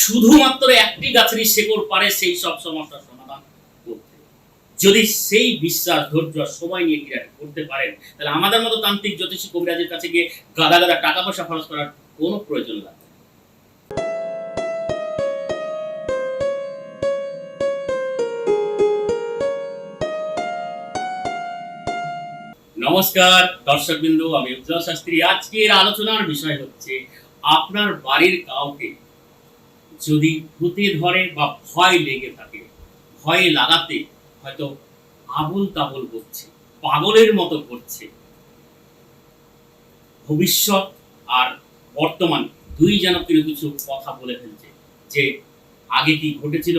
শুধুমাত্র একটি গাছেরই শেকড় পারে সেই সব সমস্যার সমাধান করতে যদি সেই বিশ্বাস, ধৈর্য সময় নিয়ে ক্রিয়াটি করতে পারেন, তাহলে আমাদের মতো তান্ত্রিক, জ্যোতিষী কবিরাজের কাছে গিয়ে গাদা গাদা টাকা পয়সা খরচ করার কোনো প্রয়োজন লাগবে। নমস্কার, দর্শকবিন্দু, আমি উজ্জ্বল শাস্ত্রী আজকের আলোচনার বিষয় হচ্ছে, আপনার বাড়ির কাউকে যদি ভূতে ধরে বা ভয় লেগে থাকে, ভয় লাগাতে হয়তো আবল তাবল করছে, পাগলের মতো করছে। ভবিষ্যৎ আর বর্তমান দুই যেন কিছু কিছু কথা বলে ফেলছে, যে আগে কি ঘটেছিল,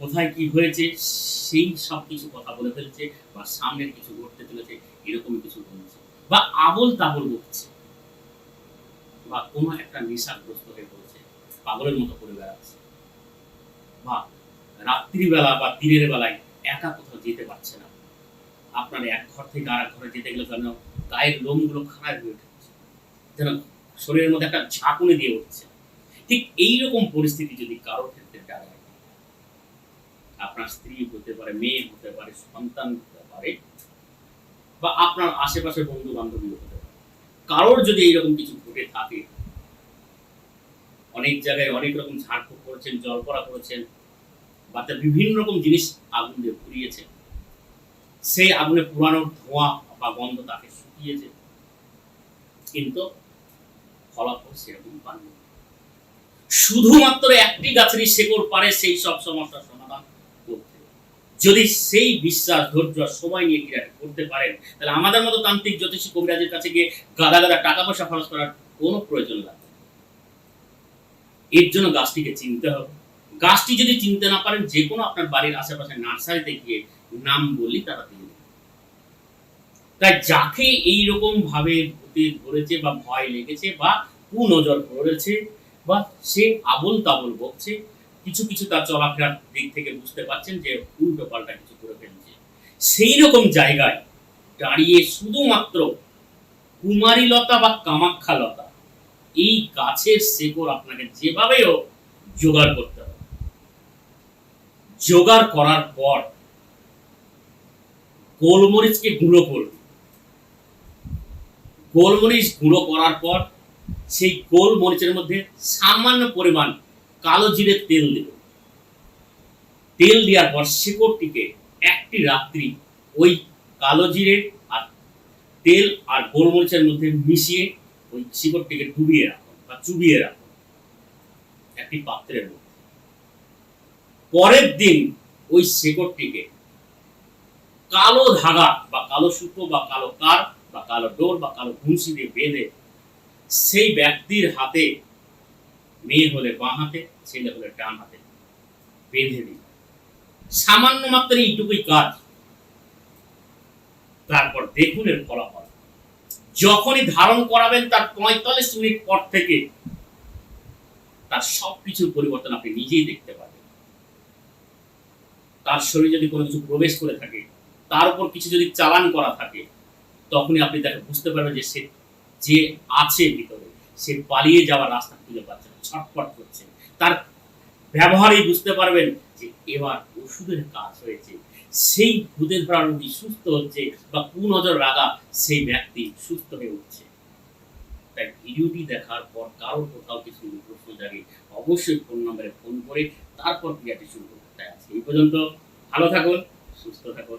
কোথায় কি হয়েছে, সেই সব কিছু কথা বলে ফেলছে বা সামনের কিছু ঘটতে চলেছে, এরকম কিছু বলছে। বা আবল তাবল বকছে বা কোনো একটা নেশাগ্রস্ত হয়ে পাগলের মতো করে বেড়াচ্ছে। বা রাত্রিবেলা বা দিনের বেলায় একা কোথাও যেতে পারছে না। আপনার এক ঘর থেকে আর এক ঘরে যেতে গেলে যেন গায়ের লোমগুলো খারাপ হয়ে উঠছে। যেন শরীরের মধ্যে একটা ঝাঁকুনি দিয়ে উঠছে। ঠিক এইরকম পরিস্থিতি যদি কারোর ক্ষেত্রে দাঁড়ায় আপনার স্ত্রী হতে পারে, মেয়ে হতে পারে, সন্তান হতে পারে, বা আপনার আশেপাশের বন্ধু বান্ধবী হতে পারে। কারোর যদি এইরকম কিছু ঘটে থাকে অনেক জায়গায় অনেক রকম ঝাড়ফুঁক করেছেন জল পড়া করেছেন, বা তার বিভিন্ন রকম জিনিস আগুন দিয়ে পুড়িয়েছে সেই আগুনে পুরানোর ধোঁয়া বা গন্ধ তাকে শুকিয়েছে। কিন্তু ফলাফল সেরকম পাননি। শুধুমাত্র একটি গাছেরই শেকড় পারে সেই সব সমস্যার সমাধান করতে। যদি সেই বিশ্বাস, ধৈর্য সময় নিয়ে ক্রিয়াটি করতে পারেন, তাহলে আমাদের মতো তান্ত্রিক, জ্যোতিষী কবিরাজের কাছে গিয়ে গাদা গাদা টাকা পয়সা খরচ করার কোনো প্রয়োজন লাগবে। এর জন্য গাছটিকে চিনতে হবে গাছটি যদি চিনতে না পারেন, যে কোনো আপনার বাড়ির আশেপাশে নার্সারিতে গিয়ে নাম বললি তারা দিয়ে দেবে। তাই যাকে এইরকম ভাবে ধরেছে বা ভয় লেগেছে বা কুনজর পড়েছে বা সে আবল তাবল বকছে, কিছু কিছু তার চলাফেরার দিক থেকে বুঝতে পারছেন যে উল্টো পাল্টা কিছু করে ফেলছে সেই রকম জায়গায় দাঁড়িয়ে শুধুমাত্র কুমারী লতা বা কামাক্ষা লতা এই গাছের শেকড় আপনাকে যেভাবে হোক জোগাড় করতে হবে। জোগাড় করার পর গোলমরিচকে গুঁড়ো করবে গোলমরিচ গুঁড়ো করার পর সেই গোলমরিচের মধ্যে সামান্য পরিমাণ কালো জিরে তেল দেবে তেল দেওয়ার পর শিকড়টিকে একটি রাত্রি ওই কালো জিরে আর তেল আর গোলমরিচের মধ্যে মিশিয়ে ওই শিকড়টিকে ডুবিয়ে রাখুন বা চুবিয়ে রাখুন একটি পাত্রের মধ্যে। পরের দিন ওই শিকড়টিকে কালো ধাগা বা কালো সুতো বা কালো কার বা কালো ডোর বা কালো ঘুষি দিয়ে বেঁধে সেই ব্যক্তির হাতে মেয়ে হলে বাঁ হাতে, ছেলে হলে ডান হাতে বেঁধে দিন সামান্য মাত্র এইটুকুই কাজ। তারপর দেখুন এর ফলাফল। যখনই ধারণ করাবেন তার পঁয়তাল্লিশ মিনিট পর থেকে তার সবকিছুর পরিবর্তন আপনি নিজেই দেখতে পাবেন। তার শরীরে যদি কোনো কিছু প্রবেশ করে থাকে, তার উপর কিছু যদি চালান করা থাকে, তখনই আপনি তাকে বুঝতে পারবেন যে সে যে আছে ভিতরে, সে পালিয়ে যাওয়ার রাস্তা খুঁজে পাচ্ছে না, ছটফট করছে। তার ব্যবহারেই বুঝতে পারবেন যে এবার ওষুধের কাজ হয়েছে। সেই ভূতের প্রাণী সুস্থ হচ্ছে বা কুনজর রাগা সেই ব্যক্তি সুস্থ হয়ে উঠছে। তাই ভিডিওটি দেখার পর কারোর কোথাও কিছু প্রশ্ন জাগে, অবশ্যই ফোন নম্বরে ফোন করে তারপর ক্রিয়াটি শুরু করতে আছে এই পর্যন্ত ভালো থাকুন, সুস্থ থাকুন।